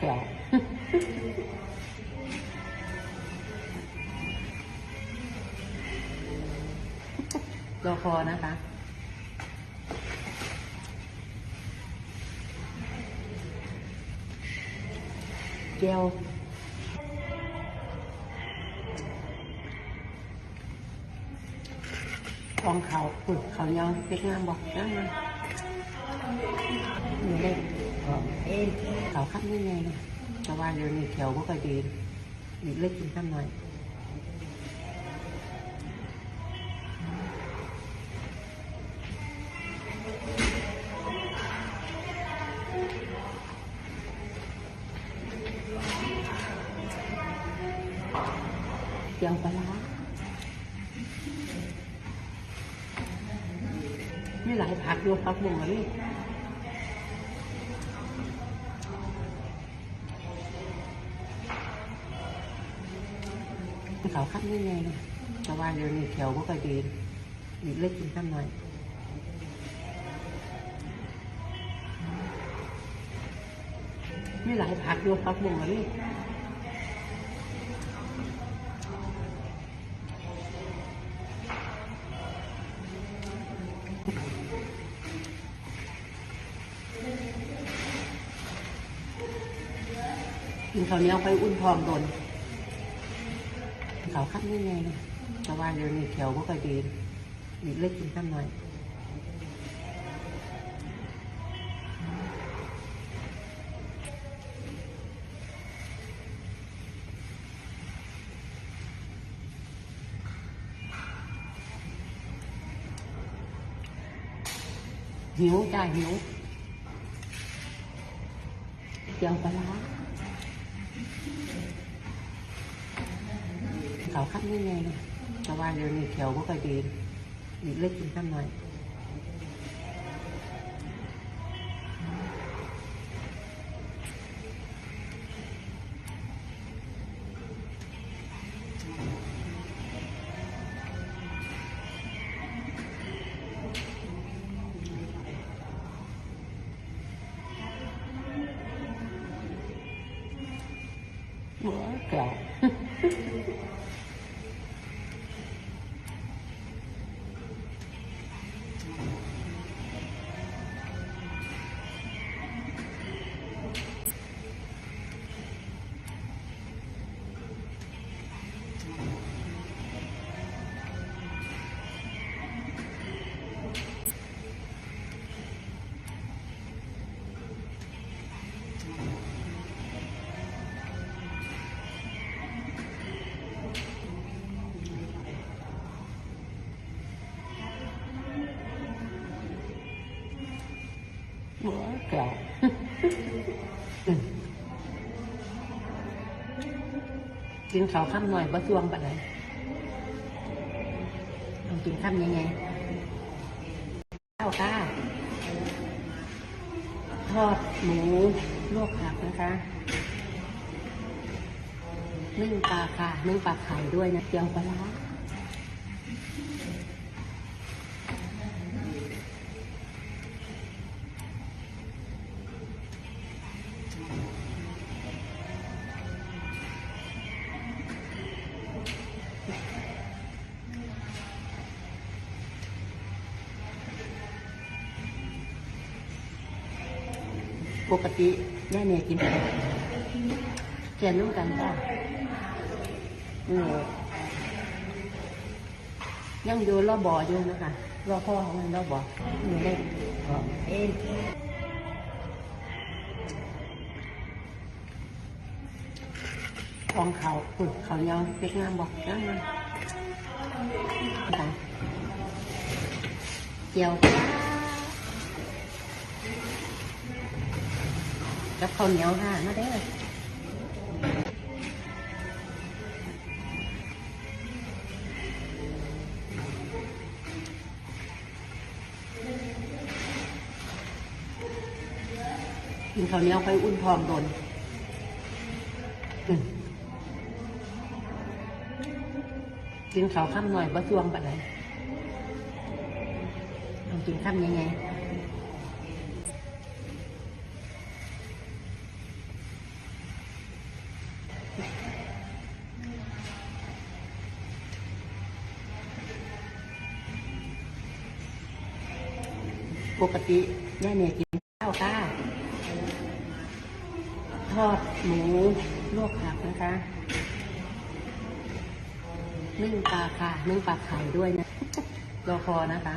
แก้วรอคอนะคะเจียวทองเขาฝึกเขายาวเล็กงามบอกนะมาอยู่เล็กเอ็นเขาคัด ไม่ไงนะแต่ว่าเดี๋ยวนี้แถวก็ค่อยดีอีกเงอันนี้เขาคัดไม่ไงนะแต่ว่าเดี๋ยวนี้แถวก็ค่อยดีอีกเล็กกินข้ามหน่อยมีหลายผักอยู่ผักบุ้งอันนี้กินข้าวเหนียวไปอุ่นพร้อมโดน เขาคัดไม่ไงนะแต่ว่าเดี๋ยวนี้แถ วก็ค่อยดีอีกเล็กกินข้ามหน่ แถวก็ค่อยดีอีกเล็กกินข้ามหน่อยหัวแก้วหัวแก้วอืมกินข้าวข้ามหน่อยบ่จวงปะไหนต้องกินข้ามยังไงข้าวก้าทอดหมูลวกผักนะคะนึ่งปลาค่ะนึ่งปลาไข่ด้วยนะเจียวปลา ปกติแม่เมย์กินอะไรเขียนร่วมกันจ้ะเออยังอยู่รอบบ่ออยู่นะคะรอพ่อของมันรอบบ่ออยู่ในบ่อเอ็นทองเขาฝึกเขายาวเล็กงามบอกนะมาค่ะเจียว กับข้าวเหนียวค่ะมาเด้อกินข้าวเหนียวไปอุ่นพร้อมโดนกินข้าวข้ามหน่อยบ่จวงปะไหนกินข้ามยังไง ปกติแม่เนียกินข้าวก้าทอดหมูลวกผักนะคะนึ่งปลาค่ะนึ่งปลาไข่ด้วยนะรอคอนะคะ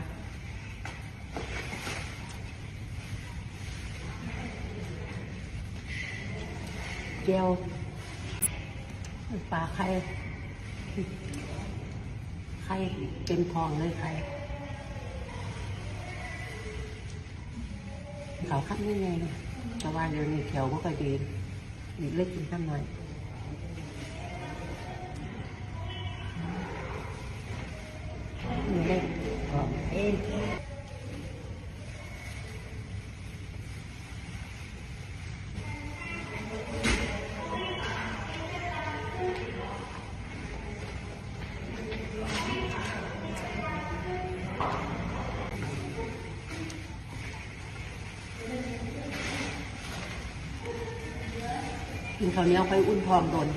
เจียวปลาไข่ไข่เต็มทองเลยไข่ เขาคัดยังไงเนี่ยชาวบ้านเดี๋ยวนี้แถวก็ค่อยดีอีกเล็กกินข้ามหน่อยมีเล็กก็เอ็น กินข้าวเหนียวไปอุ่นพร้อมโดน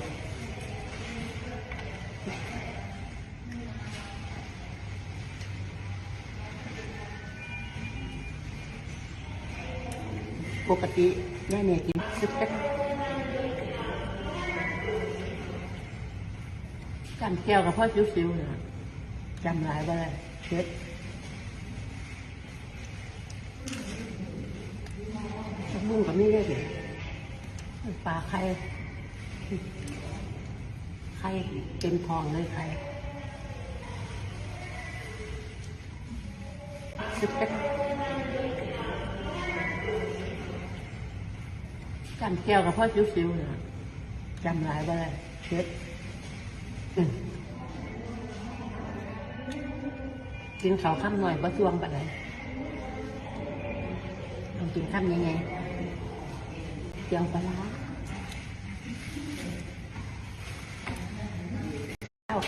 ปกติแม่เนี่ยกินซึกจำแก้วกับพ่อซิวๆนะจำหลายว่าอะไรเช็ดบุ้งกับนี่ได้ดิ ปลาไข่ไข่เต็มทองเลยไข่ซึกจำแก้วกับพ่อซิวๆนะจำหลายว่าอะไรเช็ดกินเขาข้ามหน่อยบ่จวงปะไหนต้องกินข้ามยังไงเจียวปลา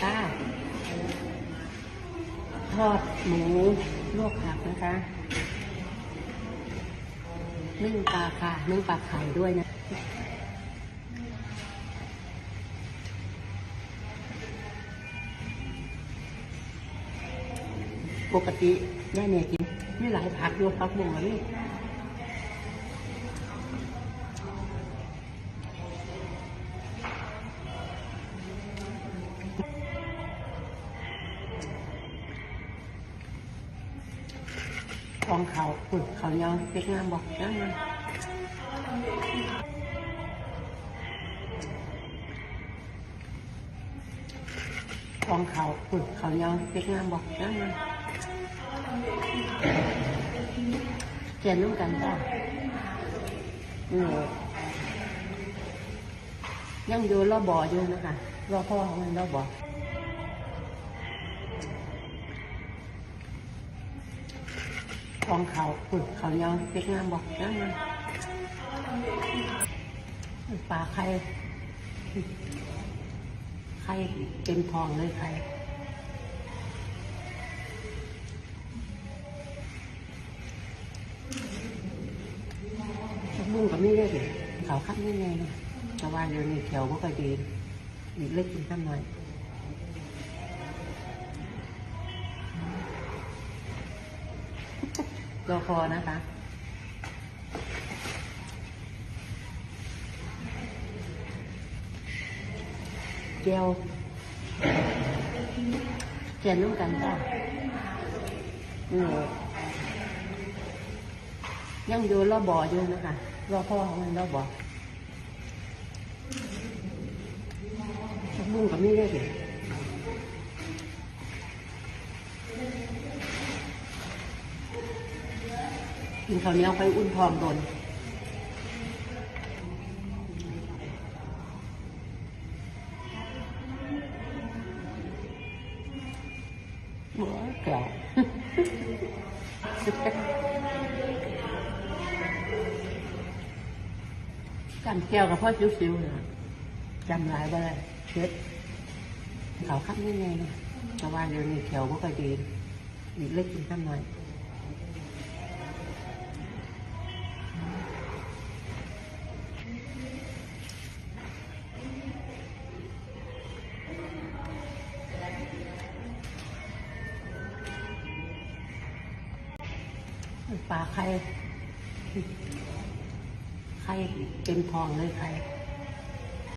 ร้าทอดหมูลวกผักนะคะนึ่งปลาค่ะนึ่งปลาไข่ด้วยนะปกติแม่เนี่ยกินไม่หลายผักโยผักบุ้งเลย เขายาวเล็กงามบอกนะมันของเขาฝุ่นเขายาวเล็กงามบอกนะมันเจียนร่วมกันจ้ะอืมยังอยู่รอบบ่ออยู่นะคะรอพ่อของมันรอบบ่อ ของเขาฝุ่นเขายาวเล็กงามบอกนะมันปลาไข่ไข่เต็มทองเลยไข่กบุ้งกับนี่ได้เขาคัดยังไงนี่ยชาวบ้านเดี๋ยวนี้แถวก็ค่อยดีอีเล็กกินข้ามหน่อย รอคอนะคะ เจียวเจียนร่วมกันจ้ะอืมยังอยู่รอบบ่ออยู่นะคะรอพ่อของมันรอบบ่อบุ้งกับนี่ได้ดิ กินข้าวเหนียวไปอุ่นพร้อมโดนหัวแก้วจำแก้วกับพ่อซิวๆนะจำหลายว่าอะไรเช็ดเขาคัดยังไงนี่ยชาวบ้าเดี๋ยวนี้แถวก็ค่อยดีอีเล็กกินข้ามหน่อย ปลาไข่ไข่เต็มทองเลยไข่